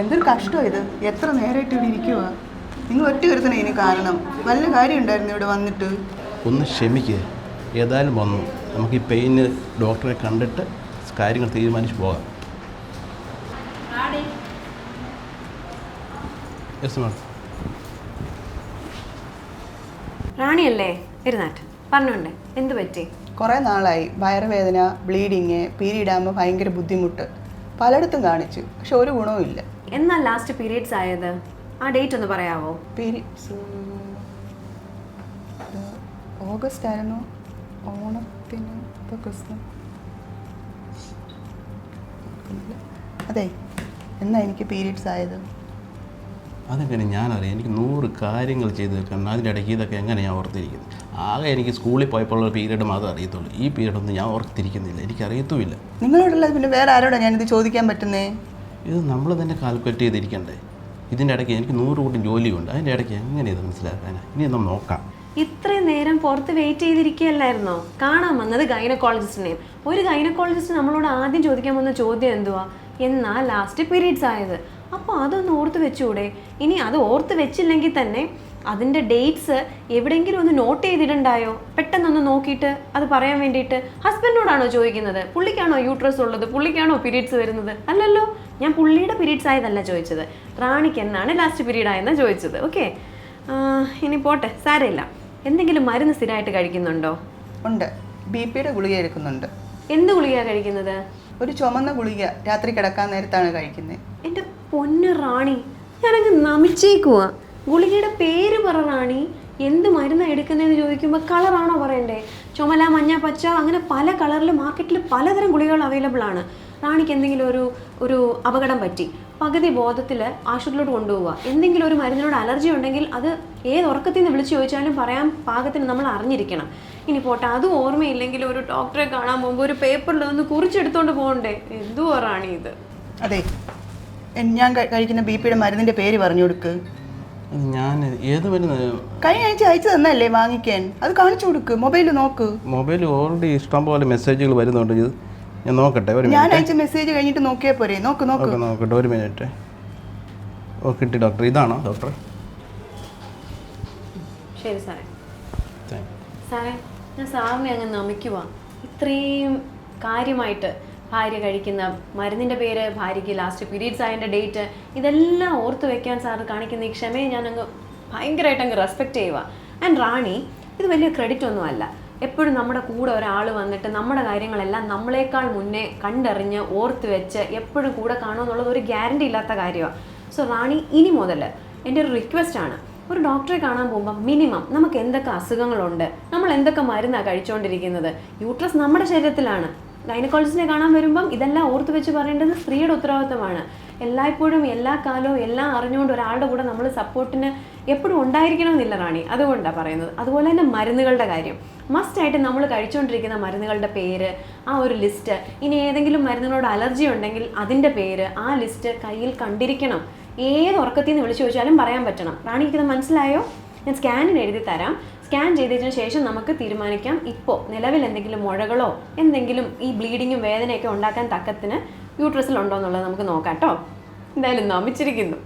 എന്തൊരു കഷ്ടമാണ് ഇത്? എത്ര നേരമായിട്ട് ഇവിടെ ഇരിക്കുക നിങ്ങൾ ഒറ്റ ഒരുത്തനെ ഇനി കാരണം. നല്ല കാര്യം ഉണ്ടായിരുന്നു ഇവിടെ വന്നിട്ട്. ഒന്ന് ക്ഷമിക്കുക ഏതായാലും വന്നു. നമുക്ക് ഈ പെയിന് ഡോക്ടറെ കണ്ടിട്ട് കാര്യങ്ങൾ തീരുമാനിച്ച് പോകാം. യെസ് മാഡം റാണിയല്ലേ? ഇരുന്നാട്ട് പറഞ്ഞോണ്ടേ. എന്ത് പറ്റി? കുറേ നാളായി. വയറുവേദന ബ്ലീഡിങ് പീരീഡ് ആകുമ്പോൾ ഭയങ്കര ബുദ്ധിമുട്ട്. പലയിടത്തും കാണിച്ചു. പക്ഷെ ഒരു ഗുണവും ഇല്ല എന്നാ ലാസ്റ്റ് പീരീഡ്സ് ആയത്? ആ ഡേറ്റ് ഒന്ന് പറയാവോ? പീരീഡ്സ് ഓഗസ്റ്റ് ആയിരുന്നു. ഓണത്തിന് ഇപ്പോൾ ക്രിസ്മസ്. അതെ എന്നാ എനിക്ക് പീരീഡ്സ് ആയത്? അതെങ്ങനെ ഞാനറിയാം. എനിക്ക് നൂറ് കാര്യങ്ങൾ ചെയ്ത് വെക്കണം. അതിന്റെ ഇടയ്ക്ക് ഇതൊക്കെ എങ്ങനെ ഞാൻ ഓർത്തിരിക്കുന്നത്? ആകെ എനിക്ക് സ്കൂളിൽ പോയപ്പോഴുള്ള പീരീഡ് മാത്രമേ അറിയത്തുള്ളൂ. ഈ പീരീഡൊന്നും ഞാൻ ഓർത്തിരിക്കുന്നില്ല. എനിക്കറിയത്തുമില്ല. നിങ്ങളോടുള്ളത് പിന്നെ വേറെ ആരോടാണ് ഞാനിത് ചോദിക്കാൻ പറ്റുന്നേ? ഇത് നമ്മൾ തന്നെ കാൽക്കുലേറ്റ് ചെയ്തിരിക്കണ്ടേ? ഇതിന്റെ ഇടയ്ക്ക് എനിക്ക് നൂറ് കൂട്ടം ജോലിയുണ്ട്. അതിന്റെ ഇടയ്ക്ക് എങ്ങനെ ഇത് മനസ്സിലാക്കാനാ? ഇനി നമ്മൾ നോക്കാം. ഇത്രയും നേരം പുറത്ത് വെയിറ്റ് ചെയ്തിരിക്കുകയല്ലായിരുന്നോ? കാണാൻ വന്നത് ഗൈനക്കോളജിസ്റ്റിനെയും ഒരു ഗൈനക്കോളജിസ്റ്റ് നമ്മളോട് ആദ്യം ചോദിക്കാൻ വന്ന ചോദ്യം എന്തുവാ? എന്നാ ലാസ്റ്റ് പീരീഡ്സ് ആയത്. അപ്പോൾ അതൊന്ന് ഓർത്ത് വെച്ചുകൂടെ ഇനി അത് ഓർത്ത് വെച്ചില്ലെങ്കിൽ തന്നെ അതിന്റെ ഡേറ്റ്സ് എവിടെയെങ്കിലും ഒന്ന് നോട്ട് ചെയ്തിട്ടുണ്ടായോ? പെട്ടെന്നൊന്ന് നോക്കിയിട്ട് അത് പറയാൻ വേണ്ടിയിട്ട് ഹസ്ബൻഡിനോടാണോ ചോദിക്കുന്നത്? പുള്ളിക്കാണോ യൂട്രസ് ഉള്ളത്? പുള്ളിക്കാണോ പീരീഡ്സ് വരുന്നത്? അല്ലല്ലോ ഞാൻ പുള്ളിയുടെ പീരീഡ്സ് ആയതല്ല ചോദിച്ചത്. റാണിക്ക് എന്നാണ് ലാസ്റ്റ് പീരീഡ് ആയെന്ന് ചോദിച്ചത്. ഓക്കെ ഇനി പോട്ടെ സാരമില്ല. എന്തെങ്കിലും മരുന്ന് സ്ഥിരമായിട്ട് കഴിക്കുന്നുണ്ടോ? ഉണ്ട്. ബി പിയുടെ ഗുളിക എടുക്കുന്നുണ്ട്. എന്ത് ഗുളികയാണ് കഴിക്കുന്നത്? ഒരു ചുമന്ന ഗുളിക രാത്രി കിടക്കാൻ നേരത്താണ് കഴിക്കുന്നത്. എന്റെ പൊന്ന് റാണി ഞാനങ്ങ് നമിച്ചേക്കുവാ. ഗുളികയുടെ പേര് പറ റാണി. എന്ത് മരുന്നാണ് എടുക്കുന്നതെന്ന് ചോദിക്കുമ്പോൾ കളറാണോ പറയണ്ടേ? ചുമല മഞ്ഞ പച്ച അങ്ങനെ പല കളറിൽ മാർക്കറ്റിൽ പലതരം ഗുളികകൾ അവൈലബിൾ ആണ്. റാണിക്ക് എന്തെങ്കിലും ഒരു ഒരു അപകടം പറ്റി. പകുതി ബോധത്തിൽ ആശുപത്രിയിലോട്ട് കൊണ്ടുപോവുക. എന്തെങ്കിലും ഒരു മരുന്നിനോട് അലർജി ഉണ്ടെങ്കിൽ അത് ഏത് ഉറക്കത്തിൽ നിന്ന് വിളിച്ച് ചോദിച്ചാലും പറയാൻ പാകത്തിന് നമ്മൾ അറിഞ്ഞിരിക്കണം. ഇനി പോട്ടെ അതും ഓർമ്മയില്ലെങ്കിൽ ഒരു ഡോക്ടറെ കാണാൻ പോകുമ്പോൾ ഒരു പേപ്പറിൽ ഒന്ന് കുറിച്ചെടുത്തോണ്ട് പോകണ്ടേ? എന്തുവാ റാണി ഇത്? അതെ ഞാൻ കഴിക്കുന്ന ബി പിയുടെ മരുന്നിന്റെ പേര് പറഞ്ഞു കൊടുക്ക്. ഞാൻ ഏത് മരുന്ന് കഴിഞ്ഞ ആഴ്ച അയച്ചു തന്നല്ലേ വാങ്ങിക്കാൻ? അത് കാണിച്ചു കൊടുക്ക് മൊബൈൽ നോക്ക്. മൊബൈൽ ഓൾറെഡി ഇഷ്ടം പോലെ മെസ്സേജുകൾ വരുന്നുണ്ട്. ഇത് ഞാൻ നോക്കട്ടെ ഒരു ഞാൻ അയച്ച മെസ്സേജ് കഴിഞ്ഞിട്ട് നോക്കിയാൽ പോരെ. നോക്ക് നോക്ക്. നോക്കട്ടെ ഒരു മിനിറ്റ് ഓ കിട്ടി ഡോക്ടർ ഇതാണോ ഡോക്ടർ ശരി സാറേ. സാറേ ഞാൻ സാറിനെ അങ്ങ് നമിക്കുവാ. ഇത്രയും കാര്യമായിട്ട് ഭാര്യ കഴിക്കുന്ന മരുന്നിന്റെ പേര് ഭാര്യയ്ക്ക് ലാസ്റ്റ് പീരീഡ്സ് ആയതിന്റെ ഡേറ്റ് ഇതെല്ലാം ഓർത്ത് വെക്കാൻ സാർ കാണിക്കുന്ന ഈ ക്ഷമയെ ഞാൻ അങ്ങ് ഭയങ്കരമായിട്ട് അങ്ങ് റെസ്പെക്റ്റ് ചെയ്യുക ആൻഡ് റാണി ഇത് വലിയ ക്രെഡിറ്റ് ഒന്നുമല്ല. എപ്പോഴും നമ്മുടെ കൂടെ ഒരാൾ വന്നിട്ട് നമ്മുടെ കാര്യങ്ങളെല്ലാം നമ്മളെക്കാൾ മുന്നേ കണ്ടറിഞ്ഞ് ഓർത്ത് വെച്ച് എപ്പോഴും കൂടെ കാണുമെന്നുള്ളത് ഒരു ഗ്യാരണ്ടി ഇല്ലാത്ത കാര്യമാണ് സോ റാണി ഇനി മുതൽ എന്റെ ഒരു റിക്വസ്റ്റ് ആണ്. ഒരു ഡോക്ടറെ കാണാൻ പോകുമ്പോൾ മിനിമം നമുക്ക് എന്തൊക്കെ അസുഖങ്ങളുണ്ട്? നമ്മൾ എന്തൊക്കെ മരുന്നാണ് കഴിച്ചുകൊണ്ടിരിക്കുന്നത് യൂട്രസ് നമ്മുടെ ശരീരത്തിലാണ്. ഗൈനക്കോളജിസ്റ്റിനെ കാണാൻ വരുമ്പം ഇതെല്ലാം ഓർത്തു വെച്ച് പറയേണ്ടത് സ്ത്രീയുടെ ഉത്തരവാദിത്തമാണ്. എല്ലായ്പ്പോഴും എല്ലാ കാലവും എല്ലാം അറിഞ്ഞുകൊണ്ട് ഒരാളുടെ കൂടെ നമ്മൾ സപ്പോർട്ടിന് എപ്പോഴും ഉണ്ടായിരിക്കണം ഉണ്ടായിരിക്കണമെന്നില്ല റാണി. അതുകൊണ്ടാണ് പറയുന്നത്. അതുപോലെ തന്നെ മരുന്നുകളുടെ കാര്യം. മസ്റ്റ് ആയിട്ട് നമ്മൾ കഴിച്ചുകൊണ്ടിരിക്കുന്ന മരുന്നുകളുടെ പേര് ആ ഒരു ലിസ്റ്റ് ഇനി ഏതെങ്കിലും മരുന്നുകളോട് അലർജി ഉണ്ടെങ്കിൽ അതിന്റെ പേര് ആ ലിസ്റ്റ് കയ്യിൽ കണ്ടിരിക്കണം. ഏത് ഉറക്കത്തിൽ നിന്ന് വിളിച്ചു ചോദിച്ചാലും പറയാൻ പറ്റണം. റാണിക്ക് ഇത് മനസ്സിലായോ? ഞാൻ സ്കാനിന് എഴുതി തരാം. സ്കാൻ ചെയ്തതിന് ശേഷം നമുക്ക് തീരുമാനിക്കാം. ഇപ്പോൾ നിലവിൽ എന്തെങ്കിലും മുഴകളോ എന്തെങ്കിലും ഈ ബ്ലീഡിങ്ങും വേദനയൊക്കെ ഉണ്ടാക്കാൻ തക്കത്തിന് യൂട്രസിലുണ്ടോ എന്നുള്ളത് നമുക്ക് നോക്കാം കേട്ടോ. എന്തായാലും നമിച്ചിരിക്കുന്നു.